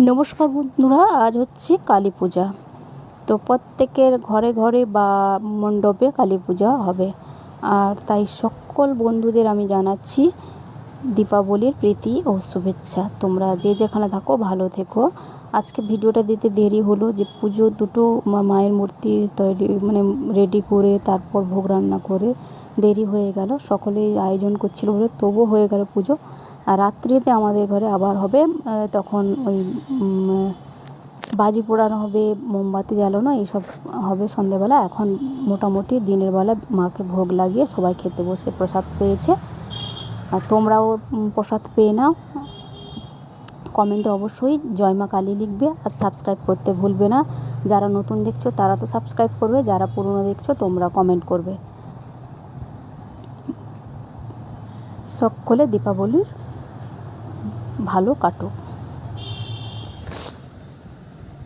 নমস্কার বন্ধুরা, আজ হচ্ছে কালী পূজা। তো প্রত্যেকের ঘরে ঘরে বা মণ্ডপে কালী পূজা হবে। আর তাই সকল বন্ধুদের আমি জানাচ্ছি দীপাবলির প্রীতি ও শুভেচ্ছা। তোমরা যে যেখানে থাকো, ভালো থেকো। আজকে ভিডিওটা দিতে দেরি হলো যে পুজো দুটো মায়ের মূর্তি তৈরি মানে রেডি করে তারপর ভোগ রান্না করে দেরি হয়ে গেল। সকলেই আয়োজন করছিল বলে তবু হয়ে গেল পুজো। আর রাত্রিতে আমাদের ঘরে আবার হবে তখন ওই বাজি পোড়ানো হবে, মোমবাতি জ্বালানো, এইসব হবে সন্ধেবেলা। এখন মোটামুটি দিনের বেলা মাকে ভোগ লাগিয়ে সবাই খেতে বসে প্রসাদ পেয়েছে। তোমরাও প্রসাদ পেয়ে নাও। কমেন্টে অবশ্যই জয়মা কালী লিখবে আর সাবস্ক্রাইব করতে ভুলবে না। যারা নতুন দেখছ, তারা তো সাবস্ক্রাইব করবে, যারা পুরনো দেখছ, তোমরা কমেন্ট করবে। সকলে দীপাবলির ভালো কাটুক।